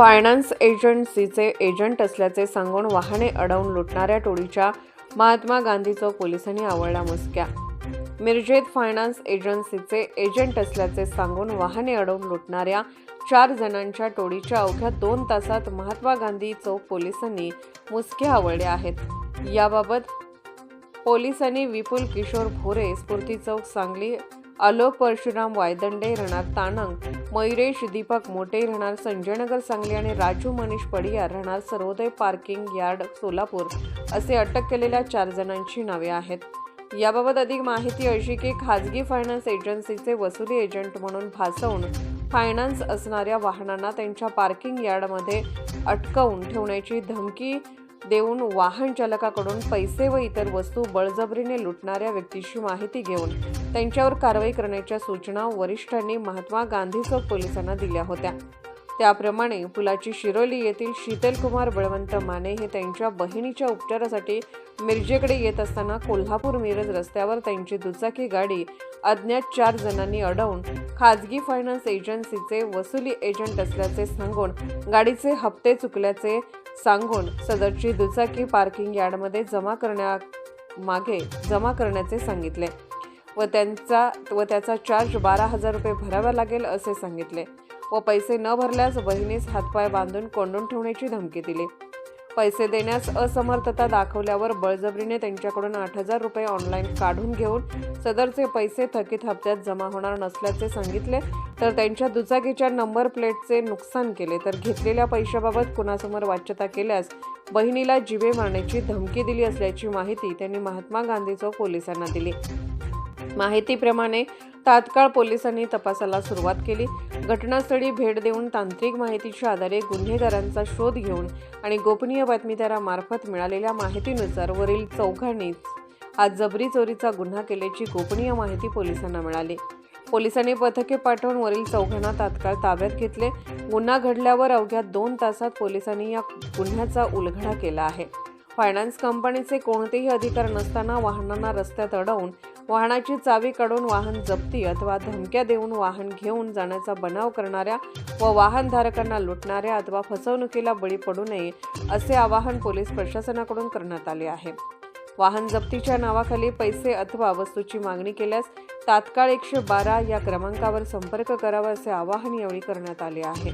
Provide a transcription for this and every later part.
Finance एजन्सीचे agent असल्याचे सांगून वाहने अडवून लुटणाऱ्या टोळीच्या महात्मा गांधी चौक पोलिसांनी आवळला मुसक्या. मिरजेत फायनान्स एजन्सीचे एजंट असल्याचे सांगून वाहने अडवून लुटणाऱ्या चार जणांच्या टोळीच्या अवघ्या दोन तासात महात्मा गांधी चौक पोलिसांनी मुसके आवळले आहेत. याबाबत पोलिसांनी विपुल किशोर भोरे स्फूर्ती चौक सांगली आलोक परशुराम वायदंडे राहणार तानंग मयुरेश दीपक मोटे राहणार संजयनगर सांगली आणि राजू मनीष पडियार राहणार सर्वोदय पार्किंग यार्ड सोलापूर असे अटक केलेल्या चार जणांची नावे आहेत. याबाबत अधिक माहिती अशी की खाजगी फायनान्स एजन्सीचे वसुली एजंट म्हणून भासवून फायनान्स असणाऱ्या वाहनांना त्यांच्या पार्किंग यार्डमध्ये अटकवून ठेवण्याची धमकी देऊन वाहन चालकाकडून पैसे व इतर वस्तू बळजबरीने लुटणाऱ्या व्यक्तीची माहिती घेऊन त्यांच्यावर कारवाई करण्याच्या सूचना वरिष्ठांनी महात्मा गांधी चौक पोलिसांना दिल्या होत्या. त्याप्रमाणे पुलाची शिरोली येथील शीतलकुमार बळवंत माने हे त्यांच्या बहिणीच्या उपचारासाठी मिरजेकडे येत असताना कोल्हापूर मिरज रस्त्यावर त्यांची दुचाकी गाडी अज्ञात चार जणांनी अडवून खाजगी फायनान्स एजन्सीचे वसुली एजंट असल्याचे सांगून गाडीचे हप्ते चुकल्याचे सांगून सदरची दुचाकी पार्किंग यार्डमध्ये जमा करण्या मागे जमा करण्याचे सांगितले व त्यांचा व त्याचा चार्ज बारा हजार रुपये भरावा लागेल असे सांगितले व पैसे न भरल्यास बहिणीस हातपाय बांधून कोंडून ठेवण्याची धमकी दिली. पैसे देण्यास असमर्थता दाखवल्यावर बळजबरीने त्यांच्याकडून आठ हजार रुपये ऑनलाईन काढून घेऊन सदरचे पैसे थकीत हप्त्यात जमा होणार नसल्याचे सांगितले तर त्यांच्या दुचाकीच्या नंबर प्लेटचे नुकसान केले. तर घेतलेल्या पैशाबाबत कुणासमोर वाच्यता केल्यास बहिणीला जिवे मारण्याची धमकी दिली असल्याची माहिती त्यांनी महात्मा गांधी चौक पोलिसांना दिली. माहितीप्रमाणे तात्काळ पोलिसांनी तपासाला सुरुवात केली. घटनास्थळी भेट देऊन तांत्रिक माहितीच्या आधारे गुन्हेगारांचा शोध घेऊन आणि गोपनीय बातमीदारामार्फत मिळालेल्या माहितीनुसार वरील चौघांनी आज जबरी चोरीचा गुन्हा केल्याची गोपनीय माहिती पोलिसांना मिळाली. पोलिसांनी पथके पाठवून वरील चौघांना तात्काळ ताब्यात घेतले. गुन्हा घडल्यावर अवघ्या दोन तासात पोलिसांनी या गुन्ह्याचा उलगडा केला आहे. फायनान्स कंपनीचे कोणतेही अधिकार नसताना वाहनांना रस्त्यात अडवून वाहनाची चावी काढून वाहन जप्ती अथवा धमक्या देऊन वाहन घेऊन जाण्याचा बनाव करणाऱ्या व वाहनधारकांना लुटणाऱ्या अथवा फसवणुकीला बळी पडू नये असे आवाहन पोलीस प्रशासनाकडून करण्यात आले आहे. वाहन जप्तीच्या नावाखाली पैसे अथवा वस्तूची मागणी केल्यास तात्काळ एकशे बारा या क्रमांकावर संपर्क करावा असे आवाहन यावेळी करण्यात आले आहे.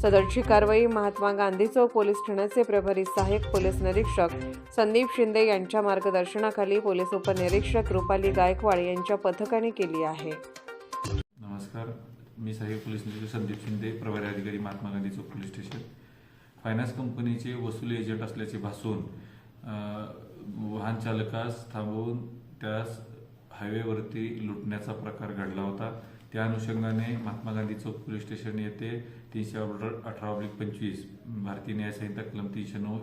सदरची कारवाई महात्मा गांधी चौक पोलीस ठाण्याचे प्रभारी सहाय्यक पोलीस निरीक्षक संदीप शिंदे यांच्या मार्गदर्शनाखाली पोलीस उपनिरीक्षक रुपाली गायकवाड यांच्या पथकाने केली आहे. नमस्कार. मी सहाय्यक पोलीस निरीक्षक संदीप शिंदे प्रभारी अधिकारी Mahatma Gandhi Chowk police station. Finance कंपनीचे वसुली एजंट असल्याचे भासून वाहन चालकास थांबवून त्यास हायवेवरती लुटण्याचा प्रकार घडला होता. त्या अनुषंगाने महात्मा गांधी चौक पोलीस स्टेशन येथे तीनशे ऑर्डर अठरा ऑब्लिक पंचवीस भारतीय न्यायसंहिता कलम तीनशे नऊ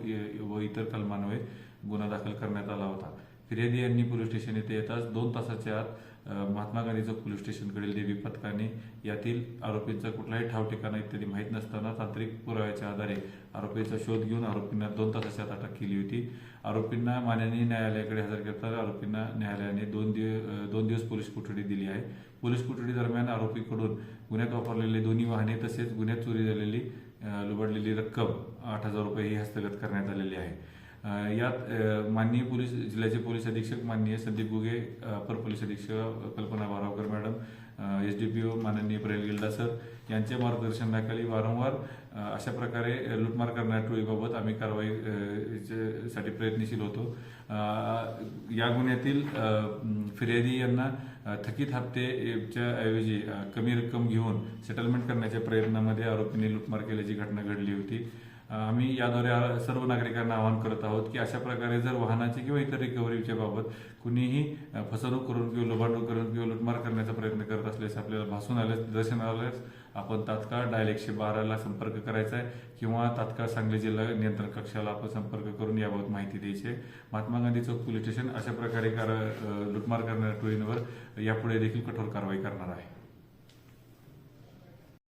व इतर कलमान्वये गुन्हा दाखल करण्यात आला होता. फिर्यादी यांनी पोलीस स्टेशन येथे येताच दोन तासाच्या आत महात्मा गांधी चौक पोलीस स्टेशनकडील देवी पथकाने यातील आरोपींचा कुठलाही ठाव ठिकाणा इत्यादी माहीत नसताना तांत्रिक पुराव्याच्या आधारे आरोपीचा शोध घेऊन आरोपींना दोन तासाच्या आत अटक केली होती. आरोपींना माननीय न्यायालयाकडे हजर करताना आरोपींना न्यायालयाने दोन दिवस दोन दिवस पोलीस कोठडी दिली आहे. पोलीस कोठडी दरम्यान आरोपीकडून गुन्ह्यात वापरलेले दोन्ही वाहने तसेच गुन्ह्यात चोरी झालेली लुबडलेली रक्कम आठ हजार रुपये ही हस्तगत करण्यात आलेली आहे. यात माननीय पोलीस जिल्ह्याचे पोलीस अधीक्षक माननीय संदीप गुगे अपर पोलीस अधीक्षक Kalpana Barawkar madam S D P O माननीय प्रेल गिल्डा सर यांच्या मार्गदर्शनाखाली वारंवार अशा प्रकारे लुटमार करणाऱ्या टोळीबाबत आम्ही कारवाई साठी प्रयत्नशील होतो. या गुन्ह्यातील फिर्यादी यांना थकीत हप्तेच्या ऐवजी कमी रक्कम घेऊन सेटलमेंट करण्याच्या प्रयत्नामध्ये आरोपींनी लुटमार केल्याची घटना घडली होती. आम्ही याद्वारे सर्व नागरिकांना आवाहन करत आहोत की अशा प्रकारे जर वाहनाची किंवा इतर रिकव्हरीच्या बाबत कुणीही फसवणूक करून किंवा लुबाडणूक करून किंवा लुटमार करण्याचा प्रयत्न करत असल्यास आपल्याला भासून आल्यास दर्शन आल्यास आपण तात्काळ डायल एकशे बाराला संपर्क करायचा आहे किंवा तात्काळ सांगली जिल्हा नियंत्रण कक्षाला आपण संपर्क करून याबाबत माहिती द्यायची आहे. महात्मा गांधी चौक पोलीस स्टेशन अशा प्रकारे कार लुटमार करणाऱ्या टोळींवर यापुढे देखील कठोर कारवाई करणार आहे.